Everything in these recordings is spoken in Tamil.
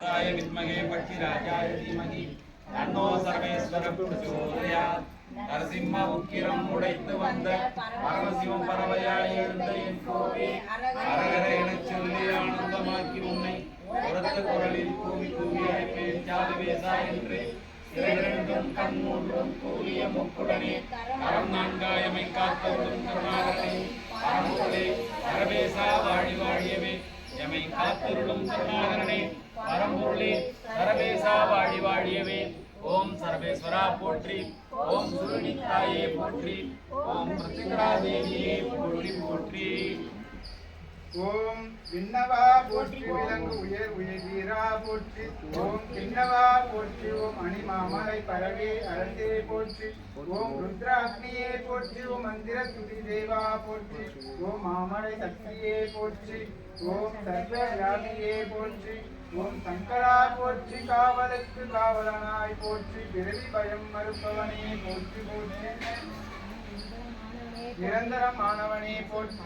ராஜாய வித்மகே பட்சிராஜாய தீமகி தன்னோ சர்வேஸ்வர பிரச்சோதயாத் நரசிம்ம உக்கிரம் உடைத்து வந்த பரமசிவம் பறவையாய் இருந்த என் கோவே அரகர எனச் சொல்லி ஆனந்தமாக்கி உன்னை உரத்த குரலில் கூவி கூவி அழைப்பேன் ஜாதுவேசா என்று இரண்டும் கண் மூன்றும் கூறிய முக்குடனே கரம் நான்காயமை காத்தவரும் கருணாகரே பரம்பொருளே சரவேசா வாழி வாழியவே எமை காத்தருளும் கருணாகரனே பரம்பொருளே சரவேசா வாழி வாழியவே ஓம் சர்வேஸ்வரா போற்றி ஓம் சுருணி தாயே போற்றி ஓம் பிரத்திகரா தேவியே போற்றி போற்றி ஓம் விண்ணவா போற்றி விலங்கு உயர் உயர்வீரா போற்றி. ஓம் விண்ணவா போற்றி. ஓம் அணிமாமலை பரவே அரசே போற்றி. ஓம் ருத்ராக்னியே போற்றி. ஓம் மந்திர துதி தேவா போற்றி. ஓம் மாமலை சக்தியே போற்றி. ஓம் சர்வ போற்றி. ஓம் சங்கரா போற்றி. காவலுக்கு காவலனாய் போற்றி. பிறவி பயம் மறுப்பவனே போற்றி போற்றி. நிரந்தரமானவனே போற்றி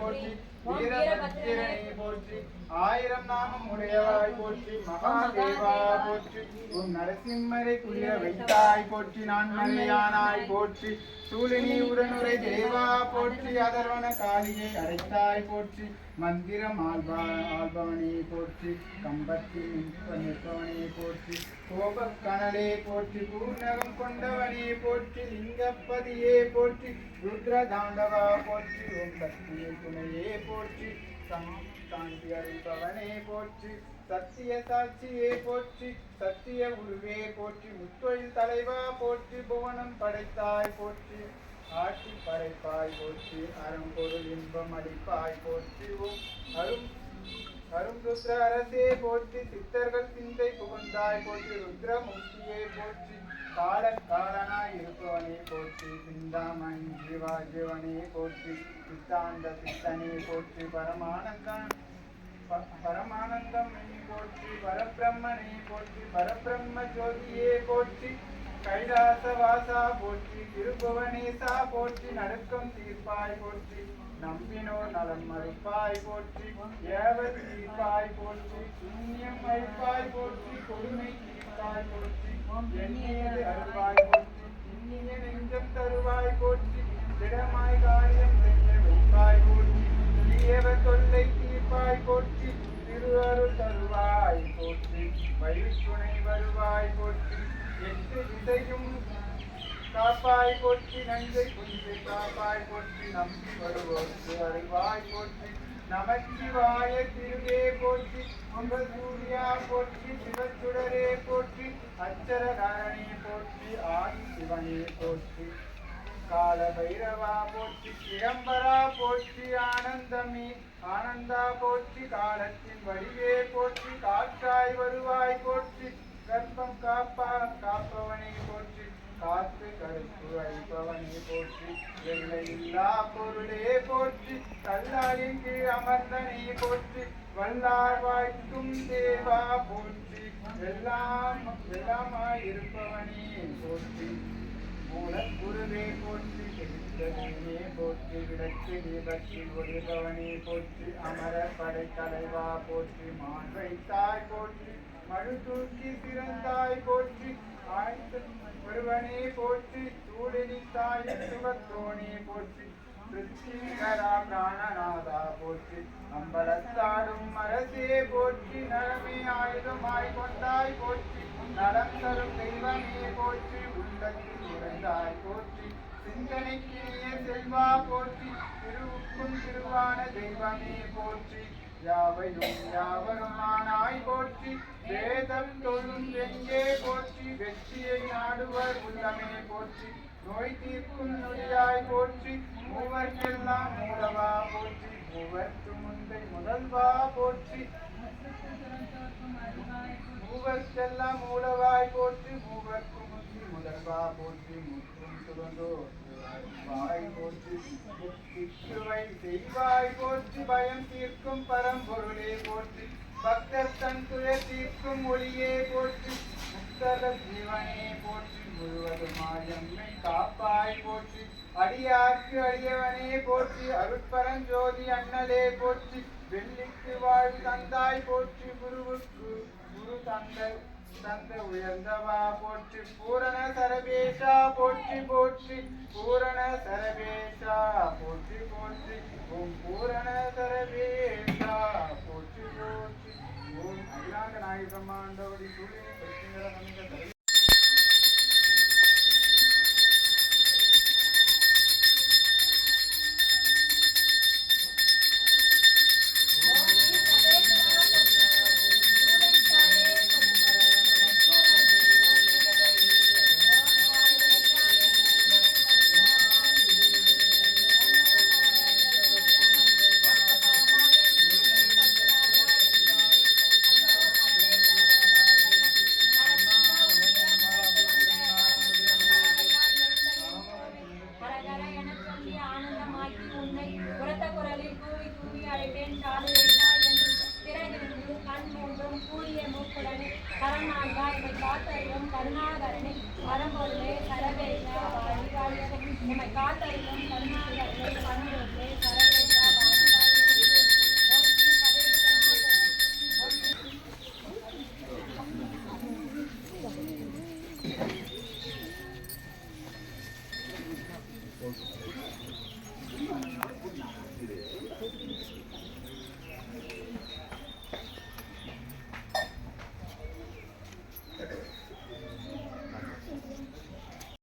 போற்றி. வீரபத்திரனே போற்றி ஆயிரம் நாமம் உடையவாய் போற்றி மகாதேவா. போற்றி உன் நரசிம்மரை குளிர வைத்தாய் போற்றி நான் மலையானாய் போற்றி சூழினி உடனுரை தேவா போற்றி அதர்வன காளியை அடைத்தாய் போற்றி மந்திரம் ஆல்பா ஆல்பவனே போற்றி கம்பத்தில் நிற்ப நிற்பவனே போற்றி கோபக் கனலே போற்றி பூர்ணகம் கொண்டவனே போற்றி லிங்கப்பதியே போற்றி ருத்ர தாண்டவா போற்றி ஓம் சக்தியே துணையே போற்றி சாந்தி அளிப்பவனே போற்றி. சத்திய சாட்சியே போற்றி. சத்திய உருவே போற்றி. முத்தொழில் தலைவா போற்றி. புவனம் படைத்தாய் போற்றி. ஆட்சி படைப்பாய் போற்றி. அரும்பொருள் இன்பம் அளிப்பாய் போற்றி. அரும் அரும் ருத்ர அரசே போற்றி சித்தர்கள் சிந்தை புகுந்தாய் போற்றி ருத்ர ருத்ரமூர்த்தியே போற்றி கால காலனாய் இருப்பவனே போற்றி சிந்தாமணி ஜீவா ஜீவனே போற்றி சித்தாந்த சித்தனே போற்றி பரமானந்தம் பரமானந்தம் போற்றி பரபிரம்மனே போற்றி பரபிரம்ம ஜோதியே போற்றி கைலாச வாசா போற்றி திருபுவனேசா போற்றி நடுக்கம் தீர்ப்பாய் போற்றி நம்பினோர் நலம் மறுப்பாய் போற்றி ஏவர் தீர்ப்பாய் போற்றி புண்ணியம் அழிப்பாய் போற்றி கொடுமை தீர்ப்பாய் போற்றி எண்ணியது அருள்வாய் போற்றி இன்னிய நெஞ்சம் தருவாய் போற்றி திடமாய் காரியம் செய்ய வைப்பாய் போற்றி தீயவர் தொல்லை தீர்ப்பாய் போற்றி திருவருள் தருவாய் போற்றி வழித்துணை வருவாய் போற்றி எட்டு திசையும் காப்பாய் போற்றி நஞ்சை குஞ்சை காப்பாய் போற்றி நம்பி வருவோர்க்கு அறிவாய் போற்றி நமச்சிவாய திருவே போற்றி உங்கள் சூர்யா போற்றி சிவச்சுடரே போற்றி அச்சரகாரணே போற்றி ஆதி சிவனே போற்றி. கால பைரவா போற்றி சிதம்பரா போற்றி ஆனந்தமே ஆனந்தா போற்றி காலத்தின் வடிவே போற்றி காற்றாய் வருவாய் போற்றி கர்ப்பம் காப்பா காப்பவனே போற்றி. காற்று கருப்பு அழிப்பவனே போற்றி எல்லை இல்லா பொருளே போற்றி கல்லாரின் கீழ் அமர்ந்தனே போற்றி வல்லார் வாய்க்கும் தேவா போற்றி எல்லாம் எல்லாமாய் இருப்பவனே போற்றி. மூலக்குருவே போற்றி தெரிந்தவனே போற்றி விளக்கு தீபத்தில் ஒளிபவனே போற்றி அமர படைத்தலைவா போற்றி மான் வைத்தாய் போற்றி. மழு தூக்கி பிறந்தாய் போற்றி. ஆய்ந்த ஒருவனே போற்றி. சூழினி தாய் சுகத்தோனே போற்றி. பிருத்திகரா பிராணநாதா போற்றி. அம்பலத்தாடும் அரசே போற்றி. நலமே ஆயுதமாய் கொண்டாய் போற்றி. நலம் தரும் தெய்வமே போற்றி. உள்ளத்தில் உறைந்தாய் போற்றி. சிந்தனைக்கினிய செல்வா போற்றி. திருவுக்கும் திருவான தெய்வமே போற்றி. யாவையும் யாவருமானாய் போற்றி வேதம் தொழும் எங்கே போற்றி வெற்றியை நாடுவர் உள்ளமே போற்றி நோய் தீர்க்கும் நொடியாய் போற்றி மூவர்க்கெல்லாம் மூலவா போற்றி மூவர்க்கு முந்தை முதல்வா போற்றி மூவர்க்கெல்லாம் மூலவாய் போற்றி மூவர்க்கு முந்தி முதல்வா போற்றி முற்றும் சுரந்தோ வாய் போற்றி முத்திக்குவை செய்வாய் போற்றி பயம் தீர்க்கும் பரம்பொருளே போற்றி பக்தர் தன் துய தீர்க்கும் ஒளியே போற்றி முக்தர ஜீவனே போற்றி முழுவதுமாய் எம்மை காப்பாய் போற்றி அடியார்க்கு அடியவனே போற்றி அருட்பரஞ்சோதி அண்ணலே போற்றி வெள்ளிக்கு வாழ் தந்தாய் போற்றி குருவுக்கு குரு தந்தை தந்தை உயர்ந்தவா போற்றி பூரண சரபேஷா போற்றி போற்றி. பூரண சரபேஷா போற்றி போற்றி. ஓம் பூரண சரபேஷா போற்றி போற்றி. ஓம் அகிலாண்ட சூரியனை பிரச்சனை கரணாகா எம்மை காத்தறியும் கருணாகரனே பரம்பொருளே சரவேஷா வாழி எம்மை